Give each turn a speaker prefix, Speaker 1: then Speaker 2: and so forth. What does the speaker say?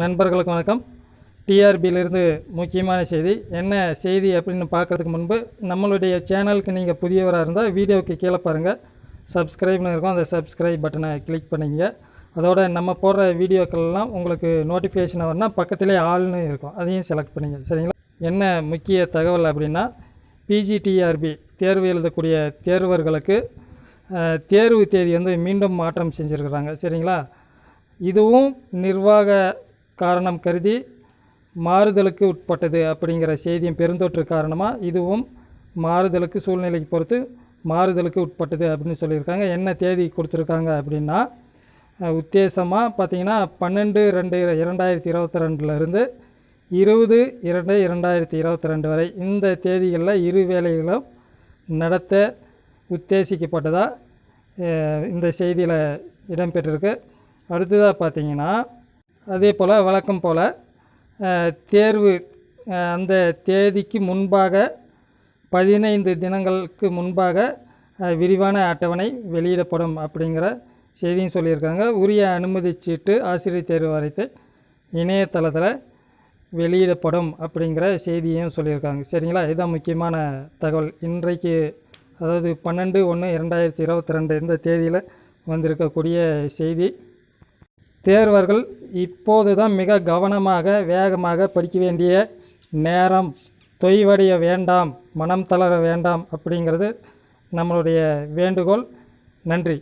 Speaker 1: நண்பர்களுக்கு வணக்கம். டிஆர்பியிலிருந்து முக்கியமான செய்தி என்ன செய்தி அப்படின்னு பார்க்கறதுக்கு முன்பு நம்மளுடைய சேனலுக்கு நீங்கள் புதியவராக இருந்தால் வீடியோவுக்கு கீழே பாருங்கள் சப்ஸ்கிரைப்னு இருக்கும் அந்த சப்ஸ்கிரைப் பட்டனை கிளிக் பண்ணிங்க. அதோட நம்ம போடுற வீடியோக்கள்லாம் உங்களுக்கு நோட்டிஃபிகேஷன் வரணும்னா பக்கத்திலே ஆள்னு இருக்கும். அதையும் செலக்ட் பண்ணிங்க. சரிங்களா? என்ன முக்கிய தகவல் அப்படின்னா பிஜிடிஆர்பி தேர்வு எழுதக்கூடிய தேர்வர்களுக்கு தேர்வு தேதி வந்து மீண்டும் மாற்றம் செஞ்சுருக்குறாங்க. சரிங்களா? இதுவும் நிர்வாக காரணம் கருதி மாறுதலுக்கு உட்பட்டது அப்படிங்கிற செய்தியும் பெருந்தொற்று காரணமாக இதுவும் மாறுதலுக்கு சூழ்நிலைக்கு பொறுத்து மாறுதலுக்கு உட்பட்டது அப்படின்னு சொல்லியிருக்காங்க. என்ன தேதி கொடுத்துருக்காங்க அப்படின்னா உத்தேசமாக பார்த்தீங்கன்னா பன்னெண்டு ரெண்டு இரண்டாயிரத்தி இருபத்தி ரெண்டுலேருந்து இருபது இரண்டு இரண்டாயிரத்தி இருபத்தி ரெண்டு வரை இந்த தேதிகளில் இரு வேலைகளும் நடத்த உத்தேசிக்கப்பட்டதாக இந்த செய்தியில் இடம்பெற்றிருக்கு. அடுத்ததாக பார்த்தீங்கன்னா அதே போல் வழக்கம் போல் தேர்வு அந்த தேதிக்கு முன்பாக பதினைந்து தினங்களுக்கு முன்பாக விரிவான அட்டவணை வெளியிடப்படும் அப்படிங்கிற செய்தியும் சொல்லியிருக்காங்க. உரிய அனுமதி சீட்டு ஆசிரியர் தேர்வு வாரியத்தை இணையதளத்தில் வெளியிடப்படும் அப்படிங்கிற செய்தியும் சொல்லியிருக்காங்க. சரிங்களா? இதுதான் முக்கியமான தகவல். இன்றைக்கு அதாவது பன்னெண்டு ஒன்று இரண்டாயிரத்தி இருபத்தி ரெண்டு இந்த தேதியில் வந்திருக்கக்கூடிய செய்தி. தேர்வர்கள் இப்போது தான் மிக கவனமாக வேகமாக படிக்க வேண்டிய நேரம். தொய்வடைய வேண்டாம் மனம் தளர வேண்டாம் அப்படிங்கிறது நம்மளுடைய வேண்டுகோள். நன்றி.